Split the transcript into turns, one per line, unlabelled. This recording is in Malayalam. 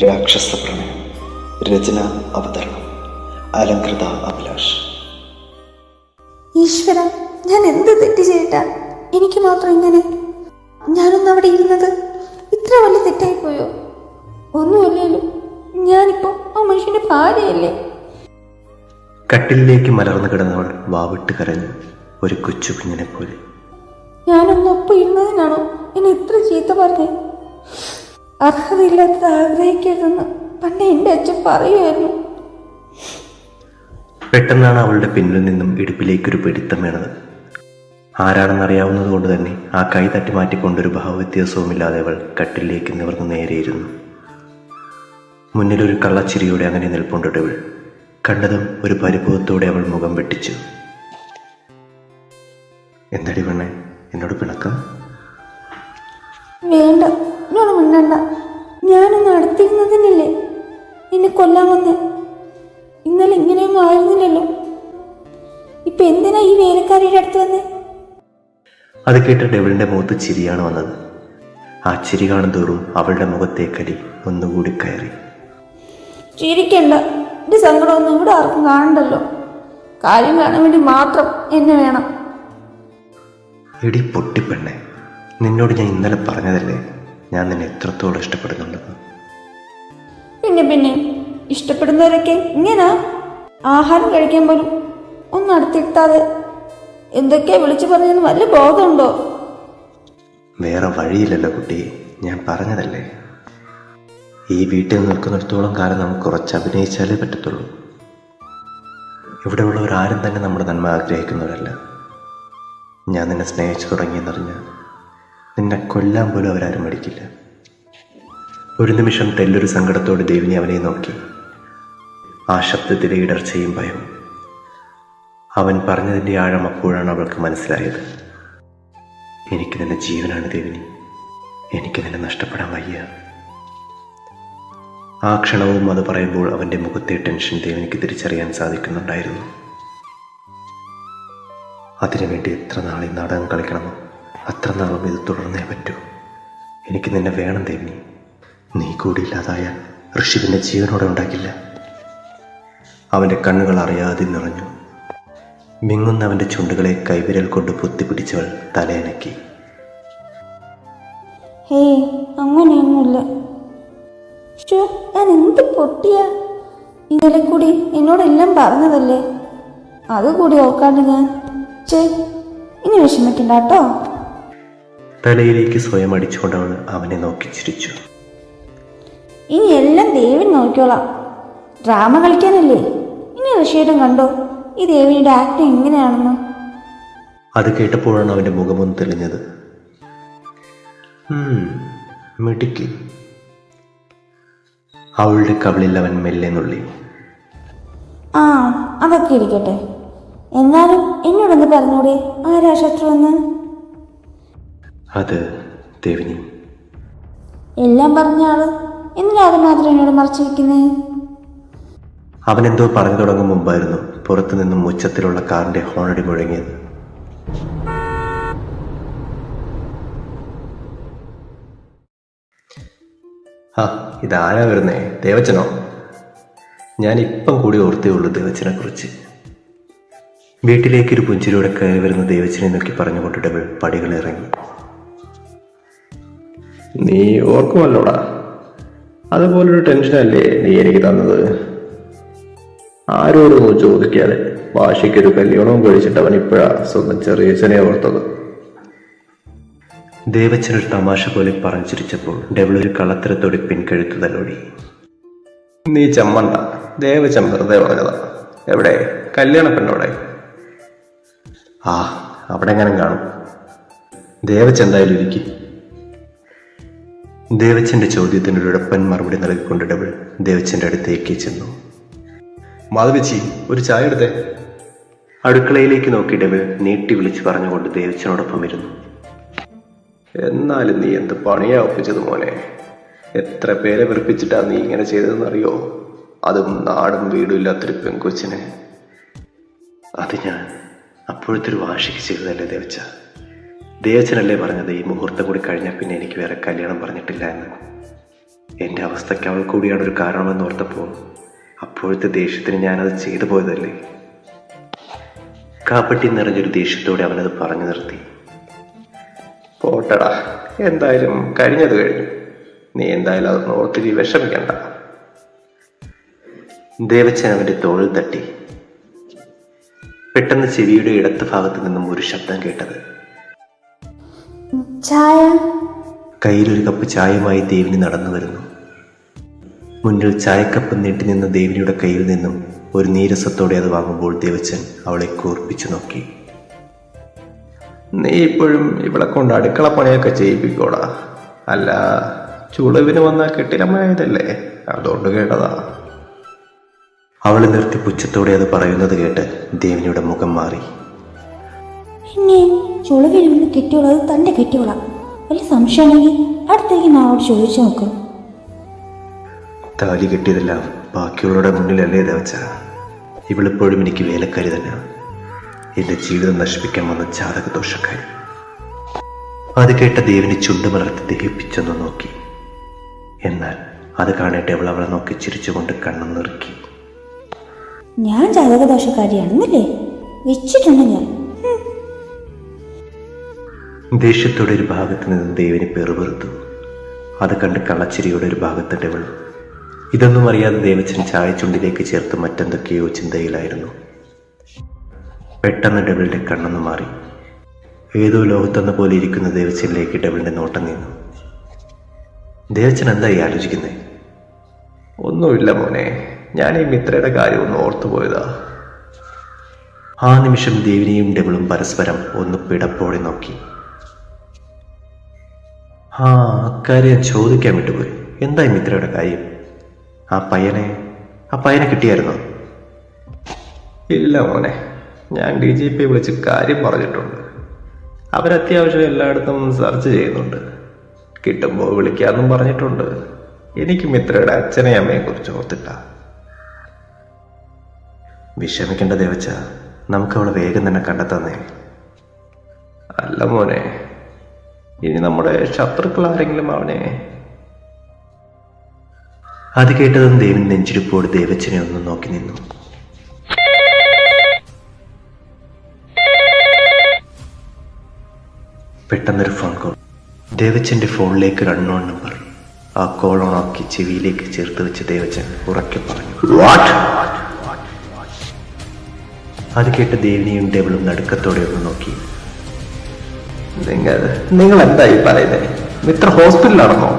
രാക്ഷസ പ്രണയം രചന അവതരണം അലങ്കൃത അഭിലാഷ്
ഈശ്വര ഞാൻ എന്ത് തെറ്റ് ചെയ്യട്ട എനിക്ക് മാത്രം ഇങ്ങനെ ഞാനൊന്നും അവിടെ ഇരുന്നത്? ഇത്ര വലിയ തെറ്റായിപ്പോയോ ഒന്നുമല്ലല്ലോ. ഞാനിപ്പോ ആ മനുഷ്യന്റെ ഭാര്യയല്ലേ?
കട്ടിലേക്ക് മലർന്നു കിടന്നവൾ വാവിട്ട് കരഞ്ഞു. ഒരു കൊച്ചു കുഞ്ഞിനെ പോലെ
ഞാനൊന്നൊപ്പം ഇരുന്നതിനാണോ എന്നെ ഇത്ര ചീത്ത പറഞ്ഞേ? അർഹതയില്ലാത്തത് ആഗ്രഹിക്കരുതെന്ന് പണ്ട് എന്റെ അച്ഛൻ പറയുമായിരുന്നു.
പെട്ടെന്നാണ് അവളുടെ പിന്നിൽ നിന്നും ഇടുപ്പിലേക്കൊരു പിടുത്തം വീണത്. ആരാണെന്നറിയാവുന്നത് കൊണ്ട് തന്നെ ആ കൈ തട്ടി മാറ്റിക്കൊണ്ടൊരു ഭാവവ്യത്യാസവുമില്ലാതെ അവൾ കട്ടിലേക്ക് നിവർന്ന് നേരെയിരുന്നു. മുന്നിലൊരു കള്ളച്ചിരിയോടെ അങ്ങനെ നിൽപ്പുണ്ടവൾ കണ്ടതും ഒരു പരിഭവത്തോടെ അവൾ മുഖം വെട്ടിച്ചു. എന്തടി പെണ്ണെ? എന്നോട് പിണക്കം?
വേണ്ട. എന്നോട് മിണ്ടണ്ട. ഞാനൊന്ന് അടുത്തിരുന്നതിനല്ലേ എന്നെ കൊല്ലാൻ വന്ന്? ഇന്നലെ ഇങ്ങനെയൊന്നും ആയിരുന്നില്ലല്ലോ. ഇപ്പൊ എന്തിനാ ഈ വേലക്കാരിയുടെ അടുത്ത് വന്ന്?
അത് കേട്ട ഡെവിളിന്റെ മുഖത്ത് ചിരിയാണ് വന്നത്. ആ ചിരി കാണുന്തോറും അവളുടെ മുഖത്തെ കരി ഒന്നുകൂടി കയറി.
ചിരിക്കണ്ട. എന്റെ സങ്കടമൊന്നും ഇവിടെ ആർക്കും കാണണ്ടല്ലോ. കാര്യം കാണാൻ വേണ്ടി മാത്രം എന്നെ വേണം.
എടി പൊട്ടിപ്പെണ്ണെ നിന്നോട് ഞാൻ ഇന്നലെ പറഞ്ഞതല്ലേ? ഞാൻ നിന്നെ എത്രത്തോളം ഇഷ്ടപ്പെടുന്നുണ്ടെന്ന്
പിന്നെ പിന്നെ ഇഷ്ടപ്പെടുന്നവരൊക്കെ ഇങ്ങനെ? ആഹാരം കഴിക്കാൻ പോലും ഒന്ന് അടുത്തിട്ടാതെ എന്തൊക്കെയാ വിളിച്ചു പറഞ്ഞെന്ന് വല്ല ബോധമുണ്ടോ?
വേറെ വഴിയില്ലല്ലോ കുട്ടി. ഞാൻ പറഞ്ഞതല്ലേ? ഈ വീട്ടിൽ നിൽക്കുന്നിടത്തോളം കാലം നമുക്ക് കുറച്ച് അഭിനയിച്ചാലേ പറ്റത്തുള്ളൂ. ഇവിടെയുള്ളവരാരും തന്നെ നമ്മുടെ നന്മ ആഗ്രഹിക്കുന്നവരല്ല. ഞാൻ നിന്നെ സ്നേഹിച്ചു തുടങ്ങിയെന്നറിഞ്ഞാൽ നിന്നെ കൊല്ലാൻ പോലും അവരാരും മടിക്കില്ല. ഒരു നിമിഷം തെല്ലൊരു സങ്കടത്തോടെ ദേവിനി അവനെ നോക്കി. ആ ശബ്ദത്തിലെ ഇടർച്ചയും ഭയവും അവൻ പറഞ്ഞതിന്റെ ആഴം അപ്പോഴാണ് അവൾക്ക് മനസ്സിലായത്. എനിക്ക് നിന്റെ ജീവനാണ് ദേവിനി. എനിക്ക് നിന്നെ നഷ്ടപ്പെടാൻ വയ്യ. ആ ക്ഷണവും അത് പറയുമ്പോൾ അവന്റെ മുഖത്തെ ടെൻഷൻ ദേവിനിക്ക് തിരിച്ചറിയാൻ സാധിക്കുന്നുണ്ടായിരുന്നു. അതിനുവേണ്ടി എത്ര നാളെ നാടകം കളിക്കണമോ? അത്ര നാളും ഇത് തുടർന്നേ പറ്റൂ. എനിക്ക് നിന്നെ വേണം ദേവിനി നീ കൂടി ഇല്ലാതായാൽ ഋഷി പിന്നെ ജീവനോടെ ഉണ്ടാക്കില്ല. അവന്റെ കണ്ണുകൾ അറിയാതെ നിറഞ്ഞു. മിങ്ങുന്ന അവന്റെ ചുണ്ടുകളെ കൈവിരൽ കൊണ്ട് പൊത്തിപ്പിടിച്ചവൾ തലയനക്കി.
ഏയ് അങ്ങനെയൊന്നുമില്ല. ഞാൻ എന്ത് പൊട്ടിയ? ഇന്നലെ കൂടി എന്നോടെല്ലാം പറഞ്ഞതല്ലേ? അതുകൂടി ഓർക്കാണ്ട് ഞാൻ. ചേ ഇനി വിഷമിക്കണ്ട കേട്ടോ.
തലയിലേക്ക് സ്വയം അടിച്ചുകൊണ്ടാണ് അവനെ നോക്കി ചിരിച്ചു
ഇനി എല്ലാം ദേവി നോക്കിക്കോളാം. ഡ്രാമ കളിക്കാനല്ലേ? ഇനി ഋഷിയുടെ കണ്ടോ? ഈ ദേവിയുടെ ആക്ടിങ് എങ്ങനെയാണെന്ന്?
അത് കേട്ടപ്പോഴാണ് അവന്റെ മുഖമൊന്ന് തെളിഞ്ഞത്. മിടുക്കി. അവളുടെ കവിളിൽ അവൻ മെല്ലെ നുള്ളി.
ആ അതൊക്കെ ഇരിക്കട്ടെ. എന്നാലും എന്നോടൊന്ന് പറഞ്ഞൂടെ? ആരാ ശത്രുവെന്ന്?
അത് ദേവിനി.
എല്ലാം പറഞ്ഞ ആൾ? എന്തിനാ അത് മാത്രം എന്നോട് മറച്ചു വെക്കുന്നേ?
എന്തോ പറഞ്ഞു തുടങ്ങും മുമ്പായിരുന്നു പുറത്തു നിന്നും ഉച്ചത്തിലുള്ള കാറിന്റെ ഹോണടി മുഴങ്ങിയത്. ആ ഇതാരാ വരുന്നേ? ദേവച്ചനോ? ഞാൻ ഇപ്പം കൂടി ഓർത്തേ ഉള്ളൂ ദേവച്ചനെ കുറിച്ച് വീട്ടിലേക്കൊരു ഒരു പുഞ്ചിരിയോടെ കയറി വരുന്ന ദേവച്ചനെ നോക്കി പറഞ്ഞുകൊണ്ട് ഡബിൾ പടികൾ ഇറങ്ങി
നീ ഓർക്കുമല്ലോടാ? അതുപോലൊരു ടെൻഷനല്ലേ നീ എനിക്ക് തന്നത്? ആരോടൊന്നും ചോദിക്കാതെ ഭാഷയ്ക്കൊരു കല്യാണവും കഴിച്ചിട്ട് അവൻ ഇപ്പോഴാ സ്വന്തം ചെറിയച്ഛനെ ഓർത്തത്.
ദേവച്ചനൊരു തമാശ പോലെ പറഞ്ഞിരിച്ചപ്പോൾ ഡബിൾ ഒരു കള്ളത്തരത്തോടെ പിൻകഴുത്തു തലോടി
നീ ചമ്മണ്ട. ദേവച്ചൻ വെറുതെ പറഞ്ഞതാ. എവിടെ? കല്യാണ പെണ്ണോടെ?
ആ അവിടെ എങ്ങനെ കാണും. ദേവച്ചെന്തായാലും ഇരിക്കും. ദേവച്ചന്റെ ചോദ്യത്തിന് ഒരു ഉഴപ്പൻ മറുപടി നൽകിക്കൊണ്ട് ഡബിൾ ദേവച്ചന്റെ അടുത്തേക്ക് ചെന്നു. മാധവിച്ചി ഒരു ചായ എടുത്തേ. അടുക്കളയിലേക്ക് നോക്കി ഡബിൾ നീട്ടി വിളിച്ചു പറഞ്ഞുകൊണ്ട് ദേവച്ചനോടൊപ്പം ഇരുന്നു.
എന്നാലും നീ എന്ത് പണിയാ ഒപ്പിച്ചത് മോനെ? എത്ര പേരെ വെറുപ്പിച്ചിട്ടാ നീ ഇങ്ങനെ ചെയ്തതെന്നറിയോ? അതും നാടും വീടും ഇല്ലാത്തൊരു പെൺകൊച്ചിനെ.
അത് ഞാൻ അപ്പോഴത്തെ ഒരു വാശിക്ക് ചെയ്തതല്ലേ ദേവച്ച? ദേവച്ചനല്ലേ പറഞ്ഞത് ഈ മുഹൂർത്തം കൂടി കഴിഞ്ഞാൽ പിന്നെ എനിക്ക് വേറെ കല്യാണം പറഞ്ഞിട്ടില്ല എന്ന്. എന്റെ അവസ്ഥയ്ക്ക് അവൾ കൂടിയാണ് ഒരു കാരണമെന്ന് ഓർത്തപ്പോൾ അപ്പോഴത്തെ ദേഷ്യത്തിന് ഞാനത് ചെയ്തു പോയതല്ലേ. കാപ്പട്ടി നിറഞ്ഞൊരു ദേഷ്യത്തോടെ അവനത് പറഞ്ഞു നിർത്തി.
പോട്ടടാ എന്തായാലും കഴിഞ്ഞത് കഴിഞ്ഞു. നീ എന്തായാലും അതൊന്ന് ഒത്തിരി വിഷമിക്കണ്ട.
ദേവച്ചൻ അവന്റെ തോളിൽ തട്ടി. പെട്ടെന്ന് ചെവിയുടെ ഇടത്ത് ഭാഗത്ത് നിന്നും ഒരു ശബ്ദം കേട്ടത്
ചായ?
കയ്യിലൊരു കപ്പ് ചായയുമായി ദേവിനി നടന്നു വരുന്നു. മുന്നിൽ ചായക്കപ്പ് നീട്ടി നിന്ന ദേവിനിയുടെ കയ്യിൽ നിന്നും ഒരു നീരസത്തോടെ അത് വാങ്ങുമ്പോൾ ദേവച്ചൻ അവളെ കൂർപ്പിച്ചു നോക്കി.
നീ ഇപ്പോഴും ഇവിടെ കൊണ്ട് അടുക്കള പണിയൊക്കെ ചെയ്യിപ്പിക്കോടാ. അല്ല ചുളിവിന് വന്ന കെട്ടിലമ്മയായതല്ലേ? അതുകൊണ്ട് കേട്ടതാ.
അവളെ നിർത്തി പുച്ഛത്തോടെ അത് പറയുന്നത് കേട്ട് ദേവിനിയുടെ മുഖം മാറി.
എന്നെ ചുളവിൽ നിന്ന് കിട്ടിയുള്ളത് തന്റെ കെട്ടിയോളാം. വലിയ സംശയമാണെങ്കിൽ അടുത്തേക്ക് നാളോട് ചോദിച്ചു നോക്കും.
താലി കെട്ടിയതെല്ലാം ബാക്കിയുള്ളവരുടെ മുന്നിലല്ലേ ദേവച്ച ഇവളിപ്പോഴും എനിക്ക് വേലക്കാരി തന്നെയാണ് എന്റെ ജീവിതം നശിപ്പിക്കാൻ വന്ന ജാതക ദോഷക്കാരി അത് കേട്ട ദേവിനെ ചുണ്ടുമലർത്തി ദഹിപ്പിച്ചൊന്ന് നോക്കി. എന്നാൽ അത് കാണേട്ട് അവൾ അവളെ നോക്കി ചിരിച്ചുകൊണ്ട് കണ്ണു നിറുക്കി.
ഞാൻ ജാതകദോഷക്കാരിയാണെന്നല്ലേ? വെച്ചിട്ടുണ്ട് ഞാൻ.
ദേഷ്യത്തോടെ ഒരു ഭാഗത്ത് നിന്ന് ദേവിനെ പെറുപെറുത്തു അത് കണ്ട് കള്ളച്ചിരിയുടെ ഒരു ഭാഗത്തിന്റെ ഡെവൾ ഇതൊന്നും അറിയാതെ ദേവച്ചൻ ചായ ചുണ്ടിലേക്ക് ചേർത്ത് മറ്റെന്തൊക്കെയോ ചിന്തയിലായിരുന്നു. പെട്ടെന്ന് ഡബിളിന്റെ കണ്ണെന്ന് മാറി. ഏതോ ലോകത്തെന്ന പോലെ ഇരിക്കുന്ന ദേവച്ചനിലേക്ക് ഡബിളിന്റെ നോട്ടം നീങ്ങും ദേവച്ചൻ എന്തായി ആലോചിക്കുന്നേ?
ഒന്നുമില്ല മോനെ. ഞാൻ ഈ മിത്രയുടെ കാര്യം ഒന്ന് ഓർത്തുപോയതാ
ആ നിമിഷം ദേവിനിയും ഡബിളും പരസ്പരം ഒന്ന് പിടപ്പോടെ നോക്കി. ആ അക്കാര്യം ചോദിക്കാൻ വിട്ടുപോയി. എന്തായി മിത്രയുടെ കാര്യം? ആ പയ്യനെ ആ പയ്യനെ കിട്ടിയായിരുന്നോ?
ഇല്ല മോനെ ഞാൻ ഡി ജി പി വിളിച്ച് കാര്യം പറഞ്ഞിട്ടുണ്ട്. അവരത്യാവശ്യം എല്ലായിടത്തും സെർച്ച് ചെയ്യുന്നുണ്ട്. കിട്ടുമ്പോൾ വിളിക്കാമെന്നും പറഞ്ഞിട്ടുണ്ട്. എനിക്ക് മിത്രയുടെ അച്ഛനെ അമ്മയെ കുറിച്ച് ഓർത്തിട്ട.
വിഷമിക്കേണ്ട ദേവച്ച നമുക്ക് അവളെ വേഗം തന്നെ കണ്ടെത്താന്നേ.
അല്ല മോനെ ഇനി നമ്മുടെ ശത്രുക്കൾ ആരെങ്കിലും അവനെ
അത് കേട്ടതും ദേവൻ നെഞ്ചിരിപ്പോട് ദേവച്ചനെ ഒന്ന് നോക്കി നിന്നു. പെട്ടെന്നൊരു ഫോൺ കോൾ ദേവച്ചന്റെ ഫോണിലേക്ക് ഒരു അൺനോൺ നമ്പർ ആ കോൾ ആക്കി ചെവിയിലേക്ക് ചേർത്ത് വെച്ച് ദേവച്ചൻ ഉറക്കെ പറഞ്ഞു. അത് കേട്ട് ദേവിനിയും ടേബിളും നടുക്കത്തോടെ ഒന്ന് നോക്കി.
നിങ്ങൾ നിങ്ങൾ എന്തായി പറയുന്നത് മിത്ര ഹോസ്പിറ്റലിലാണെന്നോ